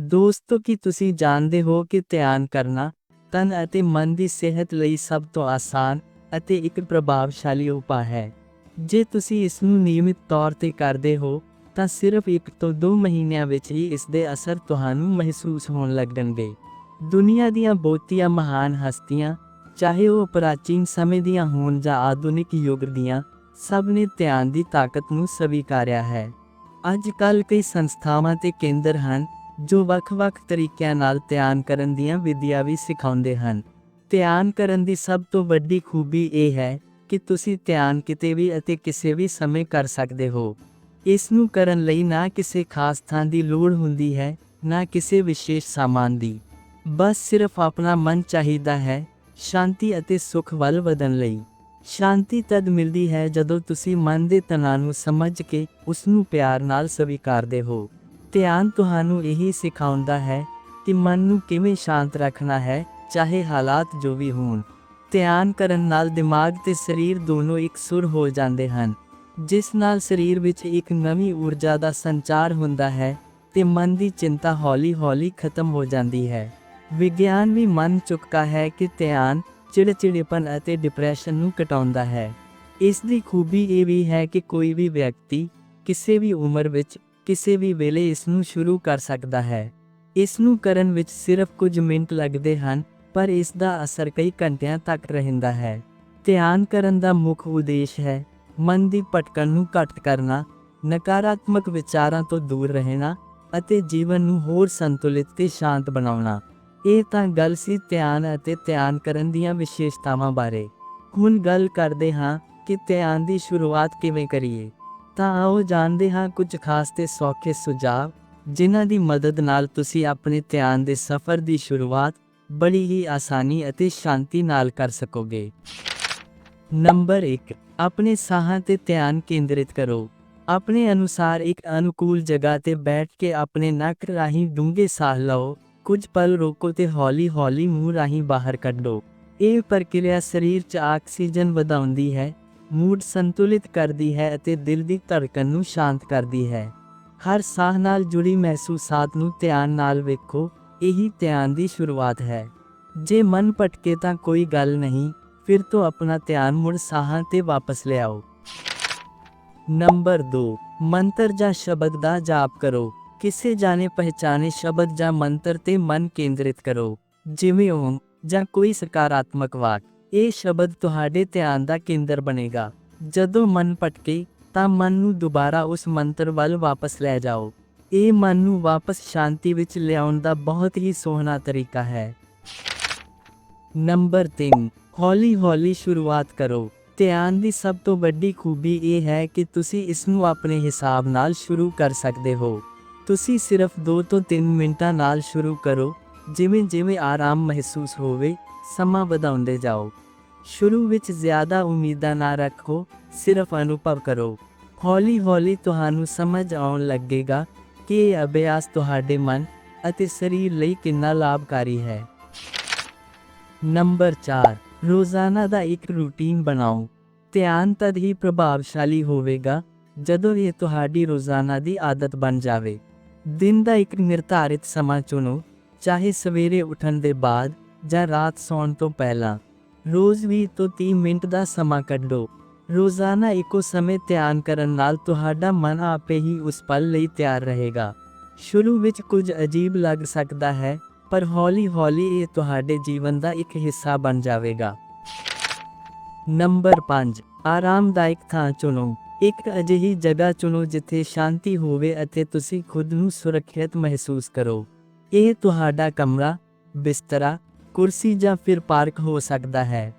ਦੋਸਤੋ, ਕੀ ਤੁਸੀਂ ਜਾਣਦੇ ਹੋ ਕਿ ਧਿਆਨ ਕਰਨਾ, ਤਨ ਅਤੇ ਮਨ ਦੀ ਸਿਹਤ ਲਈ ਸਭ ਤੋਂ ਆਸਾਨ ਅਤੇ ਇੱਕ ਪ੍ਰਭਾਵਸ਼ਾਲੀ ਉਪਾਅ ਹੈ? ਜੇ ਤੁਸੀਂ ਇਸ ਨੂੰ ਨਿਯਮਿਤ ਤੌਰ ਤੇ ਕਰਦੇ ਹੋ, ਤਾਂ ਸਿਰਫ 1 ਤੋਂ 2 ਮਹੀਨਿਆਂ ਵਿੱਚ ਹੀ ਇਸ ਦੇ ਅਸਰ ਤੁਹਾਨੂੰ ਮਹਿਸੂਸ ਹੋਣ ਲੱਗਣਗੇ। ਦੁਨੀਆ ਦੀਆਂ ਬਹੁਤੀਆਂ ਮਹਾਨ ਹਸਤੀਆਂ, ਚਾਹੇ ਉਹ ਪ੍ਰਾਚੀਨ ਸਮੇਂ ਦੀਆਂ ਹੋਣ ਜਾਂ ਆਧੁਨਿਕ ਯੁੱਗ ਦੀਆਂ, ਸਭ ਨੇ ਧਿਆਨ ਦੀ ਤਾਕਤ ਨੂੰ ਸਵੀਕਾਰਿਆ ਹੈ। ਅੱਜ ਕੱਲ੍ਹ ਕਈ ਸੰਸਥਾਵਾਂ ਤੇ ਕੇਂਦਰ ਹਨ ਜੋ ਵੱਖ-ਵੱਖ ਤਰੀਕਿਆਂ ਨਾਲ ਧਿਆਨ ਕਰਨ ਦੀਆਂ ਵਿਧੀਆਂ ਵੀ ਸਿਖਾਉਂਦੇ ਹਨ। ਧਿਆਨ ਕਰਨ ਦੀ ਸਭ ਤੋਂ ਵੱਡੀ ਖੂਬੀ ਇਹ ਹੈ ਕਿ ਤੁਸੀਂ ਧਿਆਨ ਕਿਤੇ ਵੀ ਅਤੇ ਕਿਸੇ ਵੀ ਸਮੇਂ ਕਰ ਸਕਦੇ ਹੋ। ਇਸ ਨੂੰ ਕਰਨ ਲਈ ਨਾ ਕਿਸੇ ਖਾਸ ਥਾਂ ਦੀ ਲੋੜ ਹੁੰਦੀ ਹੈ, ਨਾ ਕਿਸੇ ਵਿਸ਼ੇਸ਼ ਸਾਮਾਨ ਦੀ। ਬਸ ਸਿਰਫ ਆਪਣਾ ਮਨ ਚਾਹੀਦਾ ਹੈ, ਸ਼ਾਂਤੀ ਅਤੇ ਸੁਖ ਵੱਲ ਵਧਣ ਲਈ। ਸ਼ਾਂਤੀ ਤਦ ਮਿਲਦੀ ਹੈ ਜਦੋਂ ਤੁਸੀਂ ਮਨ ਦੇ ਤਣਾਅ ਨੂੰ ਸਮਝ ਕੇ ਉਸ ਨੂੰ ਪਿਆਰ ਨਾਲ ਸਵੀਕਾਰਦੇ ਹੋ। ਧਿਆਨ ਤੁਹਾਨੂੰ ਇਹੀ ਸਿਖਾਉਂਦਾ ਹੈ ਕਿ ਮਨ ਨੂੰ ਕਿਵੇਂ ਸ਼ਾਂਤ ਰੱਖਣਾ ਹੈ, ਚਾਹੇ ਹਾਲਾਤ ਜੋ ਵੀ ਹੋਣ। ਧਿਆਨ ਕਰਨ ਨਾਲ ਦਿਮਾਗ ਤੇ ਸਰੀਰ ਦੋਨੋਂ ਇੱਕ ਸੁਰ ਹੋ ਜਾਂਦੇ ਹਨ। ਜਿਸ ਨਾਲ ਸਰੀਰ ਵਿੱਚ ਇੱਕ ਨਵੀਂ ਊਰਜਾ ਦਾ ਸੰਚਾਰ ਹੁੰਦਾ ਹੈ ਤੇ ਮਨ ਦੀ ਚਿੰਤਾ ਹੌਲੀ-ਹੌਲੀ ਖਤਮ ਹੋ ਜਾਂਦੀ ਹੈ। ਵਿਗਿਆਨ ਵੀ ਮੰਨ ਚੁੱਕਾ ਹੈ ਕਿ ਧਿਆਨ ਚਿੜਚਿੜੇਪਨ ਅਤੇ ਡਿਪਰੈਸ਼ਨ ਨੂੰ ਘਟਾਉਂਦਾ ਹੈ। ਇਸ ਦੀ ਖੂਬੀ ਇਹ ਵੀ ਹੈ ਕਿ ਕੋਈ ਵੀ ਵਿਅਕਤੀ ਕਿਸੇ ਵੀ ਉਮਰ ਵਿੱਚ ਕਿਸੇ ਵੀ ਵੇਲੇ ਇਸ ਨੂੰ ਸ਼ੁਰੂ ਕਰ ਸਕਦਾ ਹੈ। ਇਸ ਨੂੰ ਕਰਨ ਵਿੱਚ ਸਿਰਫ ਕੁਝ ਮਿੰਟ ਲੱਗਦੇ ਹਨ, ਪਰ ਇਸ ਦਾ ਅਸਰ ਕਈ ਘੰਟਿਆਂ ਤੱਕ ਰਹਿੰਦਾ ਹੈ। ਧਿਆਨ ਕਰਨ ਦਾ ਮੁੱਖ ਉਦੇਸ਼ ਹੈ, ਮਨ ਦੀ ਭਟਕਣ ਨੂੰ ਘੱਟ ਕਰਨਾ, ਨਕਾਰਾਤਮਕ ਵਿਚਾਰਾਂ ਤੋਂ ਦੂਰ ਰਹਿਣਾ ਅਤੇ ਜੀਵਨ ਨੂੰ ਹੋਰ ਸੰਤੁਲਿਤ ਤੇ ਸ਼ਾਂਤ ਬਣਾਉਣਾ। ਇਹ ਤਾਂ ਗੱਲ ਸੀ ਧਿਆਨ ਅਤੇ ਧਿਆਨ ਕਰਨ ਦੀਆਂ ਵਿਸ਼ੇਸ਼ਤਾਵਾਂ ਬਾਰੇ। ਹੁਣ ਗੱਲ ਕਰਦੇ ਹਾਂ ਕਿ ਧਿਆਨ ਦੀ ਸ਼ੁਰੂਆਤ ਕਿਵੇਂ ਕਰੀਏ। ਤਾਂ ਆਓ ਜਾਣਦੇ ਹਾਂ ਕੁਝ ਖਾਸ ਤੇ ਸੌਖੇ ਸੁਝਾਅ, ਜਿਨ੍ਹਾਂ ਦੀ ਮਦਦ ਨਾਲ ਤੁਸੀਂ ਆਪਣੇ ਧਿਆਨ ਦੇ ਸਫ਼ਰ ਦੀ ਸ਼ੁਰੂਆਤ ਬੜੀ ਹੀ ਆਸਾਨੀ ਅਤੇ ਸ਼ਾਂਤੀ ਨਾਲ ਕਰ ਸਕੋਗੇ। ਨੰਬਰ 1 ਆਪਣੇ ਸਾਹਾਂ ਤੇ ਧਿਆਨ ਕੇਂਦਰਿਤ ਕਰੋ। ਆਪਣੇ ਅਨੁਸਾਰ ਇੱਕ ਅਨੁਕੂਲ ਜਗ੍ਹਾ ਤੇ ਬੈਠ ਕੇ ਆਪਣੇ ਨੱਕ ਰਾਹੀਂ ਡੂੰਘੇ ਸਾਹ ਲਓ, ਕੁਝ ਪਲ ਰੋਕੋ ਤੇ ਹੌਲੀ-ਹੌਲੀ ਮੂੰਹ ਰਾਹੀਂ ਬਾਹਰ ਕੱਢੋ। ਇਹ ਪ੍ਰਕਿਰਿਆ ਸਰੀਰ 'ਚ ਆਕਸੀਜਨ ਵਧਾਉਂਦੀ ਹੈ ਮੂਡ ਸੰਤੁਲਿਤ ਕਰਦੀ ਹੈ ਅਤੇ ਦਿਲ ਦੀ ਧੜਕਣ ਨੂੰ ਸ਼ਾਂਤ ਕਰਦੀ ਹੈ। ਹਰ ਸਾਹ ਨਾਲ ਜੁੜੀ ਮਹਿਸੂਸਾਤ ਨੂੰ ਧਿਆਨ ਨਾਲ ਵੇਖੋ, ਇਹੀ ਧਿਆਨ ਦੀ ਸ਼ੁਰੂਆਤ ਹੈ। ਜੇ ਮਨ ਭਟਕੇ ਤਾਂ ਕੋਈ ਗੱਲ ਨਹੀਂ, ਫਿਰ ਤੋਂ ਆਪਣਾ ਧਿਆਨ ਮੁੜ ਸਾਹਾਂ ਤੇ ਵਾਪਸ ਲਿਆਓ। ਨੰਬਰ 2 ਮੰਤਰ ਜਾਂ ਸ਼ਬਦ ਦਾ ਜਾਪ ਕਰੋ। ਕਿਸੇ ਜਾਣੇ ਪਹਿਚਾਨੇ ਸ਼ਬਦ ਜਾਂ ਮੰਤਰ ਤੇ ਮਨ ਕੇਂਦਰਿਤ ਕਰੋ। ਜਿਵੇਂ ਓਮ ਜਾਂ ਕੋਈ ਸਕਾਰਾਤਮਕ ਵਾਕ। ਇਹ ਸ਼ਬਦ ਤੁਹਾਡੇ ਧਿਆਨ ਦਾ ਕੇਂਦਰ ਬਣੇਗਾ। ਜਦੋਂ ਮਨ ਭਟਕੇ, ਤਾਂ ਮਨ ਨੂੰ ਦੁਬਾਰਾ ਉਸ ਮੰਤਰ ਵੱਲ ਵਾਪਸ ਲੈ ਜਾਓ। ਇਹ ਮਨ ਨੂੰ ਵਾਪਸ ਸ਼ਾਂਤੀ ਵਿੱਚ ਲਿਆਉਣ ਦਾ ਬਹੁਤ ਹੀ ਸੋਹਣਾ ਤਰੀਕਾ ਹੈ। ਨੰਬਰ 3 ਹੌਲੀ-ਹੌਲੀ ਸ਼ੁਰੂਆਤ ਕਰੋ। ਧਿਆਨ ਦੀ ਸਭ ਤੋਂ ਵੱਡੀ ਖੂਬੀ ਇਹ ਹੈ ਕਿ ਤੁਸੀਂ ਇਸ ਨੂੰ ਆਪਣੇ ਹਿਸਾਬ ਨਾਲ ਸ਼ੁਰੂ ਕਰ ਸਕਦੇ ਹੋ। ਤੁਸੀਂ ਸਿਰਫ 2 ਤੋਂ 3 ਮਿੰਟਾਂ ਨਾਲ ਸ਼ੁਰੂ ਕਰੋ, ਜਿਵੇਂ-ਜਿਵੇਂ ਆਰਾਮ ਮਹਿਸੂਸ ਹੋਵੇ, ਸਮਾਂ ਵਧਾਉਂਦੇ ਜਾਓ। ਸ਼ੁਰੂ ਵਿੱਚ ਜ਼ਿਆਦਾ ਉਮੀਦਾਂ ਨਾ ਰੱਖੋ ਸਿਰਫ ਅਨੁਭਵ ਕਰੋ ਹੌਲੀ-ਹੌਲੀ ਤੁਹਾਨੂੰ ਸਮਝ ਆਉਣ ਲੱਗੇਗਾ ਕਿ ਇਹ ਅਭਿਆਸ ਤੁਹਾਡੇ ਮਨ ਅਤੇ ਸਰੀਰ ਲਈ ਕਿੰਨਾ ਲਾਭਕਾਰੀ ਹੈ ਨੰਬਰ 4 ਰੋਜ਼ਾਨਾ ਦਾ ਇੱਕ ਰੂਟੀਨ ਬਣਾਓ ਧਿਆਨ ਤਦ ਹੀ ਪ੍ਰਭਾਵਸ਼ਾਲੀ ਹੋਵੇਗਾ ਜਦੋਂ ਇਹ ਤੁਹਾਡੀ ਰੋਜ਼ਾਨਾ ਦੀ ਆਦਤ ਬਣ ਜਾਵੇ ਦਿਨ ਦਾ ਇੱਕ ਨਿਰਧਾਰਿਤ ਸਮਾਂ ਚੁਣੋ ਚਾਹੇ ਸਵੇਰੇ ਉੱਠਣ ਦੇ ਬਾਅਦ ਜਾਂ ਰਾਤ ਸੌਣ ਤੋਂ ਪਹਿਲਾਂ ਰੋਜ਼ 20 ਤੋਂ 30 ਮਿੰਟ ਦਾ ਸਮਾਂ ਕੱਢੋ। ਰੋਜ਼ਾਨਾ ਇੱਕੋ ਸਮੇਂ ਧਿਆਨ ਕਰਨ ਨਾਲ ਤੁਹਾਡਾ ਮਨ ਆਪੇ ਹੀ ਉਸ ਪਲ ਲਈ ਤਿਆਰ ਰਹੇਗਾ। ਸ਼ੁਰੂ ਵਿੱਚ ਕੁਝ ਅਜੀਬ ਲੱਗ ਸਕਦਾ ਹੈ, ਪਰ ਹੌਲੀ-ਹੌਲੀ ਇਹ ਤੁਹਾਡੇ ਜੀਵਨ ਦਾ ਇੱਕ ਹਿੱਸਾ ਬਣ ਜਾਵੇਗਾ। ਨੰਬਰ 5 ਆਰਾਮਦਾਇਕ ਥਾਂ ਚੁਣੋ। ਇੱਕ ਅਜਿਹੀ ਜਗ੍ਹਾ ਚੁਣੋ ਜਿੱਥੇ ਸ਼ਾਂਤੀ ਹੋਵੇ ਅਤੇ ਤੁਸੀਂ ਖੁਦ ਨੂੰ ਸੁਰੱਖਿਅਤ ਮਹਿਸੂਸ ਕਰੋ। ਇਹ ਤੁਹਾਡਾ ਕਮਰਾ, ਬਿਸਤਰਾ ਕੁਰਸੀ ਜਾਂ ਫਿਰ ਪਾਰਕ ਹੋ ਸਕਦਾ ਹੈ,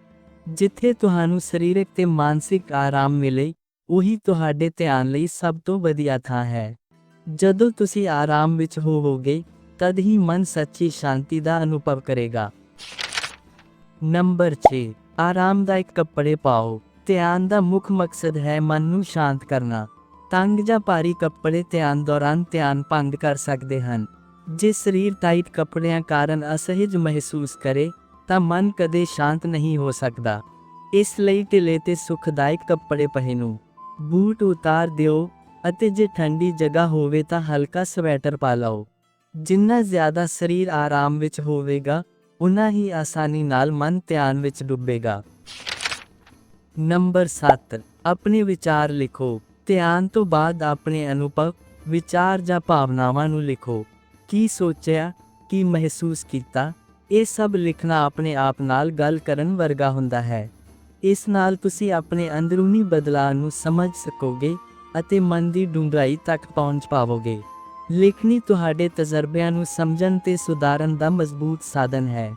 ਜਿੱਥੇ ਤੁਹਾਨੂੰ ਸਰੀਰਕ ਤੇ ਮਾਨਸਿਕ ਆਰਾਮ ਮਿਲੇ, ਉਹੀ ਤੁਹਾਡੇ ਧਿਆਨ ਲਈ ਸਭ ਤੋਂ ਵਧੀਆ ਥਾਂ ਹੈ। ਜਦੋਂ ਤੁਸੀਂ ਆਰਾਮ ਵਿੱਚ ਹੋਵੋਗੇ, ਤਦ ਹੀ ਮਨ ਸੱਚੀ ਸ਼ਾਂਤੀ ਦਾ ਅਨੁਭਵ ਕਰੇਗਾ। ਨੰਬਰ 6 ਆਰਾਮਦਾਇਕ ਕੱਪੜੇ ਪਾਓ। ਧਿਆਨ ਦਾ ਮੁੱਖ ਮਕਸਦ ਹੈ ਮਨ ਨੂੰ ਸ਼ਾਂਤ ਕਰਨਾ। ਤੰਗ ਜਾਂ ਭਾਰੀ ਕੱਪੜੇ ਧਿਆਨ ਦੌਰਾਨ ਧਿਆਨ ਭੰਗ ਕਰ ਸਕਦੇ ਹਨ। ਜੇ ਸਰੀਰ ਟਾਈਟ ਕੱਪੜਿਆਂ ਕਾਰਨ ਅਸਹਿਜ ਮਹਿਸੂਸ ਕਰੇ, ਤਾਂ ਮਨ ਕਦੇ ਸ਼ਾਂਤ ਨਹੀਂ ਹੋ ਸਕਦਾ। ਇਸ ਲਈ ਢਿੱਲੇ ਤੇ ਸੁਖਦਾਇਕ ਕੱਪੜੇ ਪਹਿਨੋ। ਬੂਟ ਉਤਾਰ ਦਿਓ ਅਤੇ ਜੇ ਠੰਡੀ ਜਗ੍ਹਾ ਹੋਵੇ ਤਾਂ ਹਲਕਾ ਸਵੈਟਰ ਪਾ ਲਓ। ਜਿੰਨਾ ਜ਼ਿਆਦਾ ਸਰੀਰ ਆਰਾਮ ਵਿੱਚ ਹੋਵੇਗਾ ਉਨਾ ਹੀ ਆਸਾਨੀ ਨਾਲ ਮਨ ਧਿਆਨ ਵਿੱਚ ਡੁੱਬੇਗਾ। ਨੰਬਰ 7 ਆਪਣੇ ਵਿਚਾਰ ਲਿਖੋ। ਧਿਆਨ ਤੋਂ ਬਾਅਦ ਆਪਣੇ ਅਨੁਭਵ, ਵਿਚਾਰ ਜਾਂ ਭਾਵਨਾਵਾਂ ਨੂੰ ਲਿਖੋ। ਕੀ ਸੋਚਿਆ, ਕੀ ਮਹਿਸੂਸ ਕੀਤਾ, ਇਹ ਸਭ ਲਿਖਣਾ ਆਪਣੇ ਆਪ ਨਾਲ ਗੱਲ ਕਰਨ ਵਰਗਾ ਹੁੰਦਾ ਹੈ। ਇਸ ਨਾਲ ਤੁਸੀਂ ਆਪਣੇ ਅੰਦਰੂਨੀ ਬਦਲਾਅ ਨੂੰ ਸਮਝ ਸਕੋਗੇ ਅਤੇ ਮਨ ਦੀ ਡੂੰਘਾਈ ਤੱਕ ਪਹੁੰਚ ਪਾਵੋਗੇ। ਲਿਖਣੀ ਤੁਹਾਡੇ ਤਜਰਬਿਆਂ ਨੂੰ ਸਮਝਣ ਤੇ ਸੁਧਾਰਨ ਦਾ ਮਜ਼ਬੂਤ ਸਾਧਨ ਹੈ।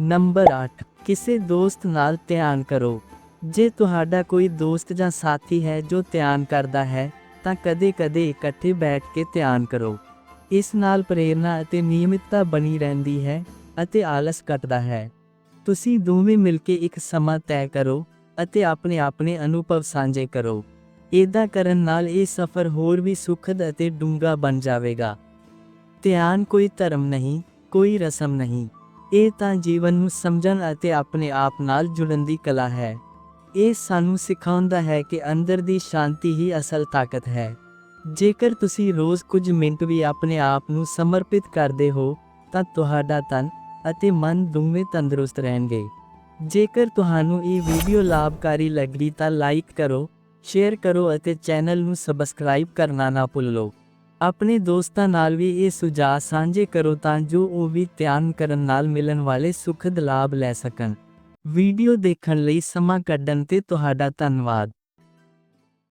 ਨੰਬਰ 8 ਕਿਸੇ ਦੋਸਤ ਨਾਲ ਧਿਆਨ ਕਰੋ। ਜੇ ਤੁਹਾਡਾ ਕੋਈ ਦੋਸਤ ਜਾਂ ਸਾਥੀ ਹੈ ਜੋ ਧਿਆਨ ਕਰਦਾ ਹੈ, ਤਾਂ ਕਦੇ-ਕਦੇ ਇਕੱਠੇ ਬੈਠ ਕੇ ਧਿਆਨ ਕਰੋ। ਇਸ ਨਾਲ ਪ੍ਰੇਰਣਾ ਅਤੇ ਨਿਯਮਿਤਤਾ ਬਣੀ ਰਹਿੰਦੀ ਹੈ ਅਤੇ ਆਲਸ ਘਟਦਾ ਹੈ। ਤੁਸੀਂ ਦੋਵੇਂ ਮਿਲ ਕੇ ਇੱਕ ਸਮਾਂ ਤੈਅ ਕਰੋ ਅਤੇ ਆਪਣੇ ਆਪਣੇ ਅਨੁਭਵ ਸਾਂਝੇ ਕਰੋ। ਇਦਾਂ ਕਰਨ ਨਾਲ ਇਹ ਸਫ਼ਰ ਹੋਰ ਵੀ ਸੁਖਦ ਅਤੇ ਡੂੰਘਾ ਬਣ ਜਾਵੇਗਾ। ਧਿਆਨ ਕੋਈ ਧਰਮ ਨਹੀਂ, ਕੋਈ ਰਸਮ ਨਹੀਂ। ਇਹ ਤਾਂ ਜੀਵਨ ਨੂੰ ਸਮਝਣ ਅਤੇ ਆਪਣੇ ਆਪ ਨਾਲ ਜੁੜਨ ਦੀ ਕਲਾ ਹੈ। ਇਹ ਸਾਨੂੰ ਸਿਖਾਉਂਦਾ ਹੈ ਕਿ ਅੰਦਰ ਦੀ ਸ਼ਾਂਤੀ ਹੀ ਅਸਲ ਤਾਕਤ ਹੈ। ਜੇਕਰ ਤੁਸੀਂ ਰੋਜ਼ ਕੁਝ ਮਿੰਟ ਵੀ ਆਪਣੇ ਆਪ ਨੂੰ ਸਮਰਪਿਤ ਕਰਦੇ ਹੋ, ਤਾਂ ਤੁਹਾਡਾ ਤਨ ਅਤੇ ਮਨ ਦੋਵੇਂ ਤੰਦਰੁਸਤ ਰਹਿਣਗੇ। ਜੇਕਰ ਤੁਹਾਨੂੰ ਇਹ ਵੀਡੀਓ ਲਾਭਕਾਰੀ ਲੱਗੀ ਤਾਂ ਲਾਈਕ ਕਰੋ, ਸ਼ੇਅਰ ਕਰੋ ਅਤੇ ਚੈਨਲ ਨੂੰ ਸਬਸਕ੍ਰਾਈਬ ਕਰਨਾ ਨਾ ਭੁੱਲੋ। ਆਪਣੇ ਦੋਸਤਾਂ ਨਾਲ ਵੀ ਇਹ ਸੁਝਾਅ ਸਾਂਝੇ ਕਰੋ ਤਾਂ ਜੋ ਉਹ ਵੀ ਧਿਆਨ ਕਰਨ ਨਾਲ ਮਿਲਣ ਵਾਲੇ ਸੁਖਦ ਲਾਭ ਲੈ ਸਕਣ। ਵੀਡੀਓ ਦੇਖਣ ਲਈ ਸਮਾਂ ਕੱਢਣ ਤੇ ਤੁਹਾਡਾ ਧੰਨਵਾਦ।